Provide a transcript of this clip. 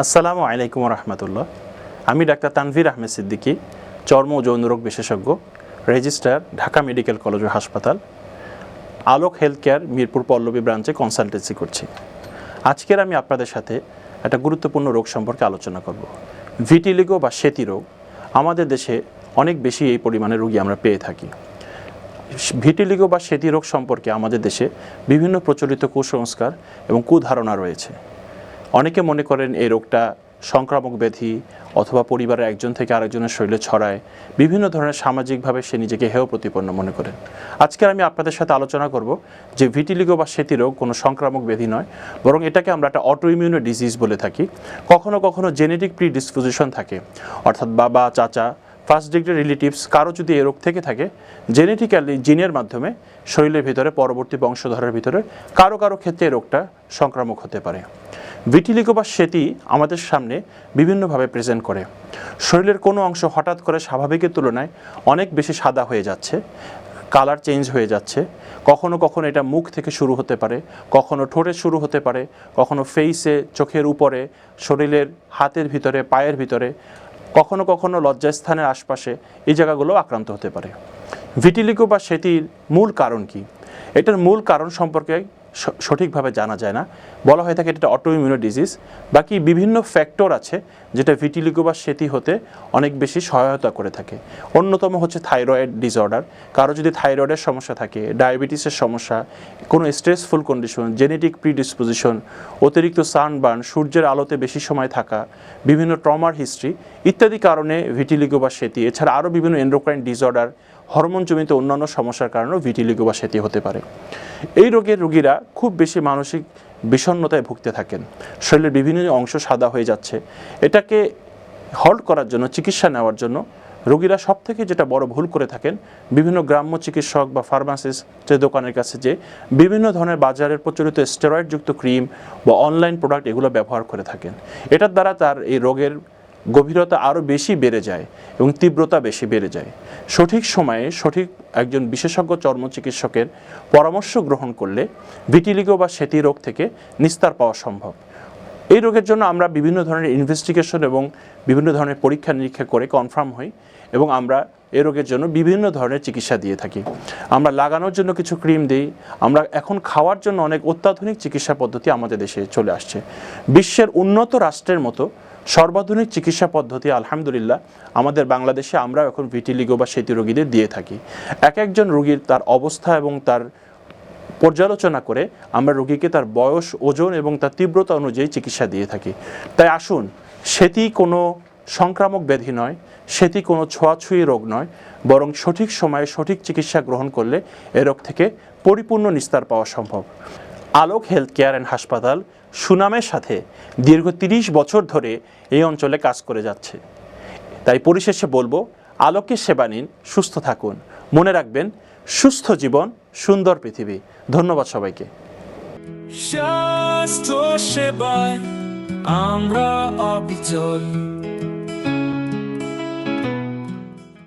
আসসালামু আলাইকুম রহমতুল্লাহ আমি ডাক্তার তানভীর আহমেদ সিদ্দিকী, চর্ম ও যৌনরোগ বিশেষজ্ঞ রেজিস্ট্রার ঢাকা মেডিকেল কলেজ ও হাসপাতাল, আলোক হেলথ কেয়ার মিরপুর পল্লবী ব্রাঞ্চে কনসালটেন্সি করছি। আজকের আমি আপনাদের সাথে একটা গুরুত্বপূর্ণ রোগ সম্পর্কে আলোচনা করব। ভিটিলিগো বা সেতি রোগ, আমাদের দেশে অনেক বেশি এই পরিমাণে রোগী আমরা পেয়ে থাকি। ভিটিলিগো বা সেতি রোগ সম্পর্কে আমাদের দেশে বিভিন্ন প্রচলিত কুসংস্কার এবং কুধারণা রয়েছে। অনেকে মনে করেন এই রোগটা সংক্রামক ব্যাধি অথবা পরিবারের একজন থেকে আরেকজনের শরীরে ছড়ায়। বিভিন্ন ধরনের সামাজিকভাবে সে নিজেকে হেয় প্রতিপন্ন মনে করেন। আজকে আমি আপনাদের সাথে আলোচনা করব যে ভিটিলিগো বা সেতি রোগ কোনো সংক্রামক ব্যাধি নয়, বরং এটাকে আমরা একটা অটোইমিউনো ডিজিজ বলে থাকি। কখনো কখনো জেনেটিক প্রি ডিসপোজিশন থাকে। অর্থাৎ বাবা, চাচা ফার্স্ট ডিগ্রি রিলেটিভস কারও যদি এই রোগ থেকে থাকে জেনেটিক্যালি জিনের মাধ্যমে শরীরের ভিতরে পরবর্তী বংশধরের ভিতরে কারও কারও ক্ষেত্রে এই রোগটা সংক্রামক হতে পারে। ভিটিলিগো বা সেতি আমাদের সামনে বিভিন্নভাবে প্রেজেন্ট করে। শরীরের কোনো অংশ হঠাৎ করে স্বাভাবিকের তুলনায় অনেক বেশি সাদা হয়ে যাচ্ছে কালার চেঞ্জ হয়ে যাচ্ছে। কখনো কখনো এটা মুখ থেকে শুরু হতে পারে, কখনো ঠোঁটে শুরু হতে পারে, কখনো ফেইসে চোখের উপরে, শরীরের হাতের ভিতরে, পায়ের ভিতরে। কখনো কখনো লজ্জাস্থানের আশপাশে এই জায়গাগুলো আক্রান্ত হতে পারে। ভিটিলিকো বা সেটির মূল কারণ কি? এটার মূল কারণ সম্পর্কে সঠিকভাবে জানা যায় না। বলা হয়ে থাকে এটা অটোইমিউনো ডিজিজ বাকি বিভিন্ন ফ্যাক্টর আছে যেটা ভিটিলিগো বা সেতি হতে অনেক বেশি সহায়তা করে থাকে। অন্যতম হচ্ছে থাইরয়েড ডিসঅর্ডার কারও যদি থাইরয়েডের সমস্যা থাকে ডায়াবেটিসের সমস্যা, কোনো স্ট্রেসফুল কন্ডিশন জেনেটিক প্রিডিসপোজিশন অতিরিক্ত সানবার্ন সূর্যের আলোতে বেশি সময় থাকা, বিভিন্ন ট্রমার হিস্ট্রি ইত্যাদি কারণে ভিটিলিগো বা সেতি এছাড়া আরও বিভিন্ন এন্ডোক্রাইন ডিসঅর্ডার হরমোনজনিত অন্যান্য সমস্যার কারণেও ভিটিলিগো বা সেতি হতে পারে। এই রোগের রোগীরা খুব বেশি মানসিক বিষণ্ণতায় ভুগতে থাকেন। শরীরের বিভিন্ন অংশ সাদা হয়ে যাচ্ছে। এটাকে হল্ট করার জন্য, চিকিৎসা নেওয়ার জন্য রোগীরা সব থেকে যেটা বড় ভুল করে থাকেন, বিভিন্ন গ্রাম্য চিকিৎসক বা ফার্মাসিস্টের দোকানের কাছে যে বিভিন্ন ধরনের বাজারের প্রচলিত স্টেরয়েডযুক্ত ক্রিম বা অনলাইন প্রোডাক্ট এগুলো ব্যবহার করে থাকেন। এটার দ্বারা তার এই রোগের গভীরতা আরও বেশি বেড়ে যায় এবং তীব্রতা বেশি বেড়ে যায়। সঠিক সময়ে সঠিক একজন বিশেষজ্ঞ চর্ম চিকিৎসকের পরামর্শ গ্রহণ করলে ভিটিলিগো বা সেতি রোগ থেকে নিস্তার পাওয়া সম্ভব। এই রোগের জন্য আমরা বিভিন্ন ধরনের ইনভেস্টিগেশন এবং বিভিন্ন ধরনের পরীক্ষা নিরীক্ষা করে কনফার্ম হই এবং আমরা এই রোগের জন্য বিভিন্ন ধরনের চিকিৎসা দিয়ে থাকি। আমরা লাগানোর জন্য কিছু ক্রিম দিই। আমরা এখন খাওয়ার জন্য অনেক অত্যাধুনিক চিকিৎসা পদ্ধতি আমাদের দেশে চলে আসছে। বিশ্বের উন্নত রাষ্ট্রের মতো সর্বাধুনিক চিকিৎসা পদ্ধতি আলহামদুলিল্লাহ আমাদের বাংলাদেশে আমরা এখন ভিটিলিগো বা সেতু রোগীদের দিয়ে থাকি। এক একজন রোগীর তার অবস্থা এবং তার পর্যালোচনা করে আমরা রোগীকে তার বয়স, ওজন এবং তার তীব্রতা অনুযায়ী চিকিৎসা দিয়ে থাকি। তাই আসুন, সেটি কোনো সংক্রামক ব্যাধি নয়, সেটি কোনো ছোঁয়াছুঁয়ি রোগ নয়, বরং সঠিক সময়ে সঠিক চিকিৎসা গ্রহণ করলে এ রোগ থেকে পরিপূর্ণ নিস্তার পাওয়া সম্ভব। আলোক হেলথ কেয়ার অ্যান্ড হাসপাতাল সুনামের সাথে দীর্ঘ তিরিশ বছর ধরে এই অঞ্চলে কাজ করে যাচ্ছে। তাই পরিশেষে বলব, আলোকের সেবা নিন, সুস্থ থাকুন। মনে রাখবেন, সুস্থ জীবন সুন্দর পৃথিবী। ধন্যবাদ সবাইকে। সেবায় আমরা অবিচল।